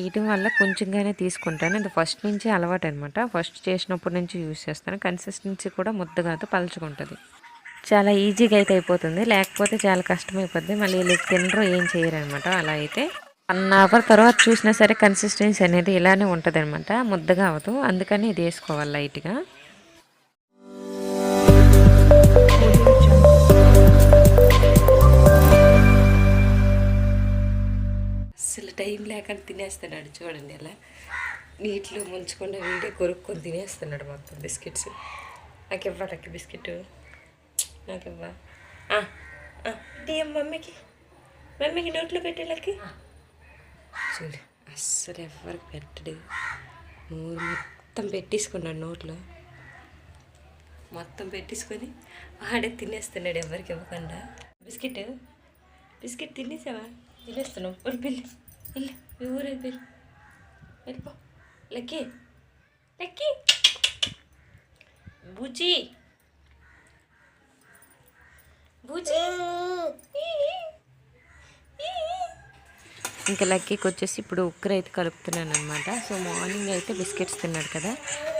చేయడం వల్ల కొంచెంగానే తీసుకుంటాను. ఇది ఫస్ట్ నుంచి అలవాటు అనమాట ఫస్ట్ చేసినప్పటి నుంచి యూజ్ చేస్తాను. కన్సిస్టెన్సీ కూడా ముద్దగాతో పలుచుకుంటుంది. చాలా ఈజీగా అయితే అయిపోతుంది. లేకపోతే చాలా కష్టమైపోద్ది. మళ్ళీ వీళ్ళు తినరు ఏం చేయరు అనమాట అలా అయితే వన్ అవర్ తర్వాత చూసినా సరే కన్సిస్టెన్సీ అనేది ఇలానే ఉంటుంది అనమాట ముద్దగా అవ్వదు అందుకని ఇది వేసుకోవాలి లైట్గా. లేకుండా తినేస్తున్నాడు చూడండి అలా. నీటిలో ముంచకుండా వీడే కొరుక్కొని తినేస్తున్నాడు మొత్తం బిస్కెట్స్. నాకు ఇవ్వడానికి బిస్కెట్ నాకు ఇవ్వ మమ్మీకి? మమ్మీకి నోట్లో పెట్టేళ్ళకి చూడు అస్సలు ఎవరికి పెట్టడు. నోరు మొత్తం పెట్టేసుకున్నాడు నోట్లో. మొత్తం పెట్టేసుకొని వాడే తినేస్తున్నాడు ఎవరికి ఇవ్వకుండా. బిస్కెట్ బిస్కెట్ తినేసావా? తినేస్తున్నావు. పిల్లి వెళ్ళి మీ ఊరు వెళ్ళిపో లక్కీ లక్కీ ఇంకా లక్కీకి వచ్చేసి ఇప్పుడు ఉక్కర అయితే కలుపుతున్నాను అనమాట సో మార్నింగ్ అయితే బిస్కెట్స్ తిన్నాడు కదా.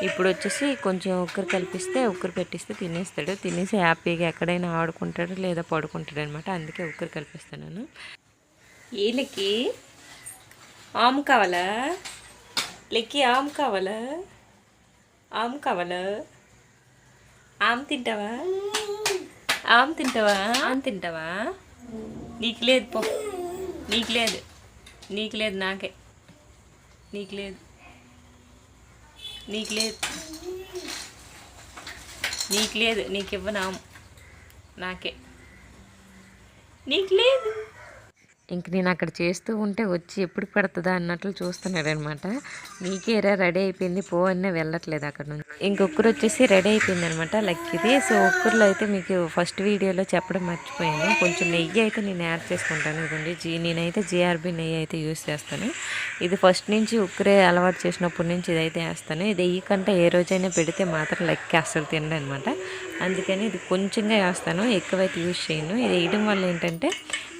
ఇప్పుడు వచ్చేసి కొంచెం ఉక్కర కలిపిస్తే ఉక్కర పెట్టిస్తే తినేస్తాడు. తినేసి హ్యాపీగా ఎక్కడైనా ఆడుకుంటాడు లేదా పడుకుంటాడు అనమాట అందుకే ఉక్కర కలిపిస్తున్నాను. ఏ లక్కీ? ఆమ్ కావాలా? లక్కీ ఆమ్ కావాలా? ఆమ్ కావాలా? ఆమ్ తింటావా? ఆమ్ తింటావా? ఆమ్ తింటావా? నీకు లేదు పో. నీకు లేదు. నీకు లేదు నాకే. నీకు లేదు. నీకు లేదు. నీకు లేదు. నీకు ఇవ్వనాము నాకే. నీకు లేదు. ఇంక నేను అక్కడ చేస్తూ ఉంటే వచ్చి ఎప్పుడు పడుతుందా అన్నట్లు చూస్తున్నాడు అనమాట నీకేరా రెడీ అయిపోయింది పో అన్న వెళ్ళట్లేదు అక్కడ నుంచి. ఇంకొకరు వచ్చేసి రెడీ అయిపోయింది అనమాట లక్కీది. సో ఒక్కరిలో అయితే మీకు ఫస్ట్ వీడియోలో చెప్పడం మర్చిపోయాను. కొంచెం నెయ్యి అయితే నేను యాడ్ చేసుకుంటాను ఇదండి జీ నేనైతే జీఆర్బీ నెయ్యి అయితే యూస్ చేస్తాను. ఇది ఫస్ట్ నుంచి ఉక్కరే అలవాటు చేసినప్పటి నుంచి ఇదైతే వేస్తాను. ఇది వెయ్యి కంటే ఏ రోజైనా పెడితే మాత్రం లెక్క అస్సలు తినడం అనమాట అందుకని ఇది కొంచెంగా వేస్తాను ఎక్కువైతే యూస్ చేయను. ఇది వేయడం వల్ల ఏంటంటే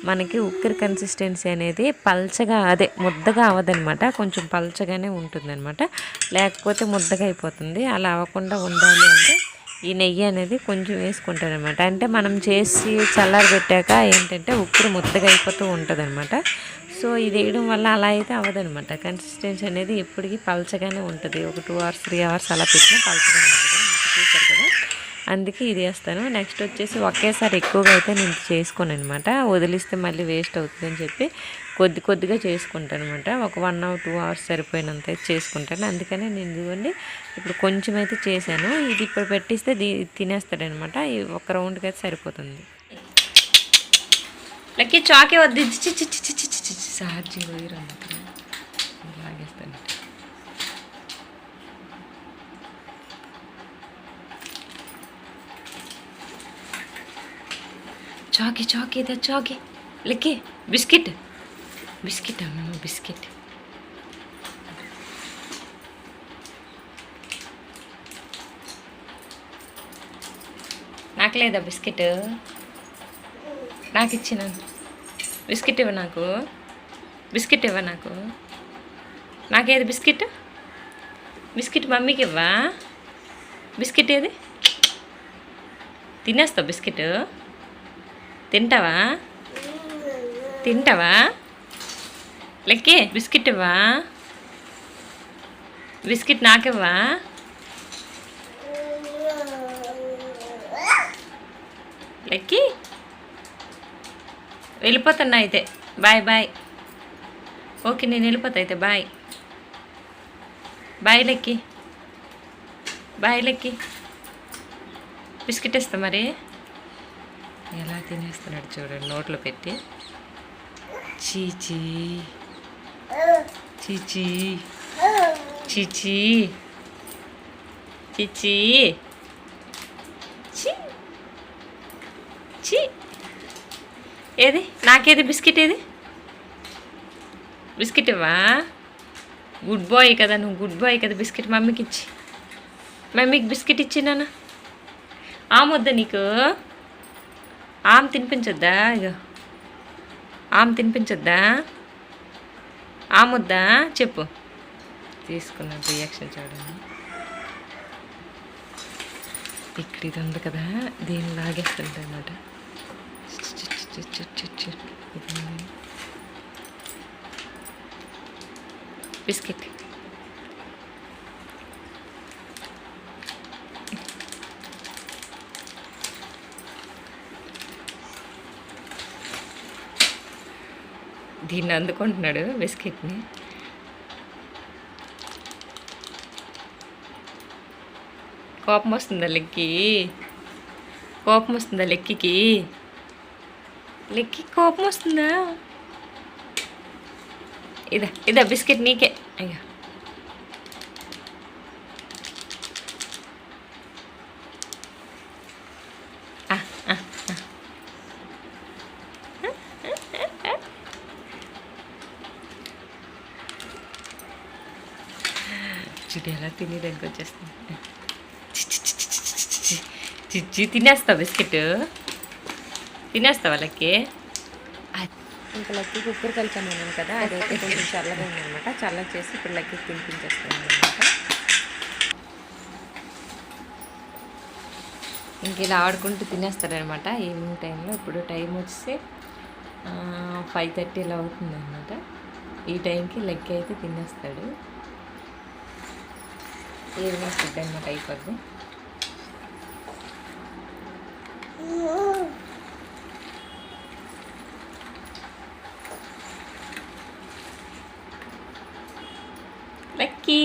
మనకి ఉక్కిరి కన్సిస్టెన్సీ అనేది పల్చగా అదే ముద్దగా అవ్వదనమాట కొంచెం పల్చగానే ఉంటుందన్నమాట. లేకపోతే ముద్దగా అయిపోతుంది. అలా అవ్వకుండా ఉండాలి అంటే ఈ నెయ్యి అనేది కొంచెం వేసుకుంటారనమాట అంటే మనం చేసి చల్లారి పెట్టాక ఏంటంటే ఉక్కురు ముద్దగా అయిపోతూ ఉంటుందన్నమాట. సో ఇది వేయడం వల్ల అలా అయితే అవ్వదనమాట కన్సిస్టెన్సీ అనేది ఎప్పటికీ పల్చగానే ఉంటుంది. ఒక టూ అవర్స్ త్రీ అవర్స్ అలా పెట్టినా పల్చగానే ఉంటుంది. అందుకే ఇది వేస్తాను నెక్స్ట్ వచ్చేసి ఒకేసారి ఎక్కువగా అయితే నేను చేసుకోను అనమాట వదిలిస్తే మళ్ళీ వేస్ట్ అవుతుందని చెప్పి కొద్ది కొద్దిగా చేసుకుంటాను అనమాట ఒక వన్ అవర్ టూ అవర్స్ సరిపోయినంత అయితే చేసుకుంటాను అందుకనే నేను ఇదిగోండి ఇప్పుడు కొంచెం అయితే చేశాను ఇది ఇప్పుడు పెట్టిస్తే దీ తినేస్తాడనమాట ఒక రౌండ్కి అయితే సరిపోతుంది లక్కీ చాకే వద్దు చి చి చి చి చి చి చాకి చాకి ఇదే చాకి లెక్కి బిస్కెట్ బిస్కెట్ అమ్మ బిస్కెట్ నాకు లేదా బిస్కెట్ నాకు ఇచ్చిన. బిస్కెట్ ఇవ్వ నాకు. బిస్కెట్ ఇవ్వ నాకు. నాకేది బిస్కెట్ బిస్కెట్ మమ్మీకి ఇవ్వా? బిస్కెట్ ఏది? తినేస్తావు బిస్కెట్ తింటావా? తింటావా? లెక్కే బిస్కెట్ ఇవ్వా? బిస్కెట్ నాకివ్వా? లెక్కి వెళ్ళిపోతున్నా అయితే. Bye bye. ఓకే నేను వెళ్ళిపోతా అయితే. Bye. Bye Lekki. Bye Lekki. Biscuit ఇస్తా మరి. ఎలా తినేస్తున్నాడు చూడండి నోట్లో పెట్టి. చీచీ చీచీ చీచీ చీచీ చీ చీ. ఏది? నాకేది? బిస్కెట్ ఏది? బిస్కెట్ ఇవ్వా? గుడ్ బాయ్ కదా నువ్వు గుడ్ బాయ్ కదా బిస్కెట్ మమ్మీకి ఇచ్చి మమ్మీకి బిస్కెట్ ఇచ్చి నాన్న. ఆమొద్దా నీకు? ఆమె తినిపించొద్దా? ఇక ఆమె తినిపించొద్దా? ఆ చెప్పు. తీసుకున్నాను రియాక్షన్ చూడండి. ఇక్కడ ఇది ఉంది కదా దీన్ని లాగేస్తుంటా అనమాట బిస్కెట్. దీన్ని అందుకుంటున్నాడు బిస్కెట్ని. కోపం వస్తుందా లెక్కి? కోపం వస్తుందా లెక్కికి? లెక్కి కోపం వస్తుందా? ఇదా ఇదా బిస్కెట్ నీకే. అయ్యా ఆ, ఆ, ఆ. చూడు ఎలా తిని దగ్గర వచ్చేస్తుంది. చిచ్చి తినేస్తావు బిస్కెట్? తినేస్తావు వాళ్ళకి ఇంకా లక్కీ కుక్కర్ కలిసాను ఉన్నాను కదా అదైతే కొంచెం చల్లగా ఉందన్నమాట. చల్లగా చేసి ఇప్పుడు లక్కీ తినిపించేస్తాను అనమాట ఇంక ఇలా ఆడుకుంటూ తినేస్తారనమాట ఈవినింగ్ టైంలో ఇప్పుడు టైం వచ్చి ఫైవ్ థర్టీ ఇలా అవుతుంది అనమాట ఈ టైంకి లెగ్ అయితే తినేస్తాడు. ఈవినింగ్ ఫుడ్ అనమాట అయిపోద్ది లక్కీ.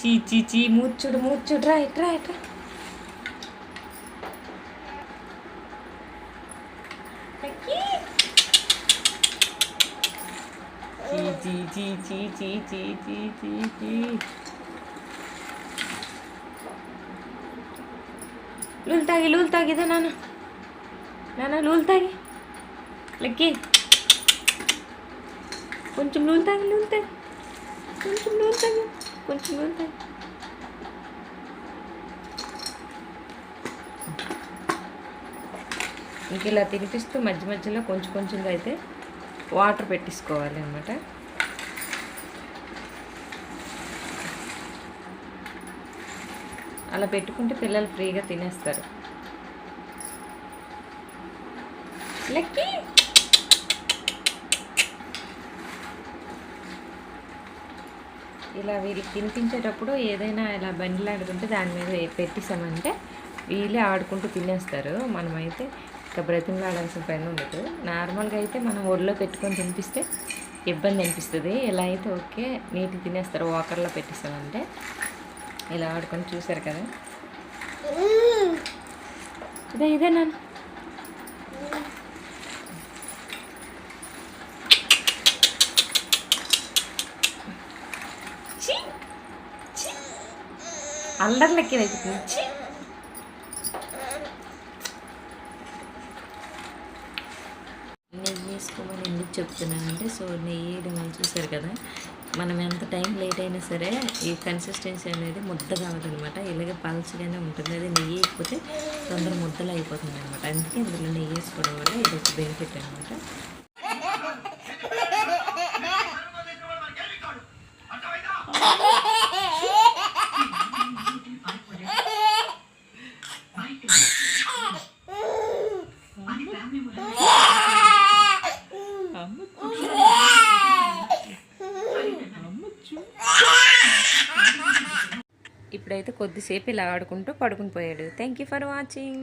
చీ చీ చీ మూర్చుడు మూర్చుడు. రా ఇట్రా ఇట్రా లక్కీ. చీ చీ చీ చీ చీ చీ. ಲೂಲ್ತಾಗಿ నాన్న నాన్న ನಾನು. లూల్తాగి లక్కి కొంచెం లూల్తాగి లూల్తాగి కొంచెం లూల్తాగి కొంచెం లూల్తాగి ఇంక ఇలా తినిపిస్తూ మధ్య మధ్యలో కొంచెం కొంచెంగా అయితే వాటర్ పెట్టించుకోవాలి అనమాట అలా పెట్టుకుంటే పిల్లలు ఫ్రీగా తినేస్తారు. లక్కీ! ఇలా వీళ్ళకి తినిపించేటప్పుడు ఏదైనా ఇలా బండిలాడుకుంటే దాని మీద పెట్టేసామంటే వీళ్ళే ఆడుకుంటూ తినేస్తారు. మనమైతే ఇంకా బ్రతిమలాడాల్సిన పని ఉండదు. నార్మల్గా అయితే మనం ఒళ్ళో పెట్టుకొని తినిపిస్తే ఇబ్బంది అనిపిస్తుంది. ఇలా అయితే ఓకే నీటి తినేస్తారు. వాకర్లో పెట్టేసామంటే ఇలా ఆడుకొని చూసారు కదా. ఇదే ఇదే నాన్న. వెతుకుతుంది ఛీ! నెయ్యి వేసుకోమని ఎందుకు చెప్తున్నానంటే సో నెయ్యి వేయడం వల్ల చూసారు కదా మనం ఎంత టైం లేట్ అయినా సరే ఈ కన్సిస్టెన్సీ అనేది ముద్ద కావదనమాట ఇలాగే పల్చగానే ఉంటుంది. అది నెయ్యి వేయకపోతే తొందర ముద్దలు అయిపోతుంది అనమాట అందుకే ఇందులో నెయ్యి వేసుకోవడం వల్ల ఇది ఒక బెనిఫిట్ అనమాట కొద్దిసేపు ఇలా ఆడుకుంటూ పడుకుని పోయాడు. Thank you for watching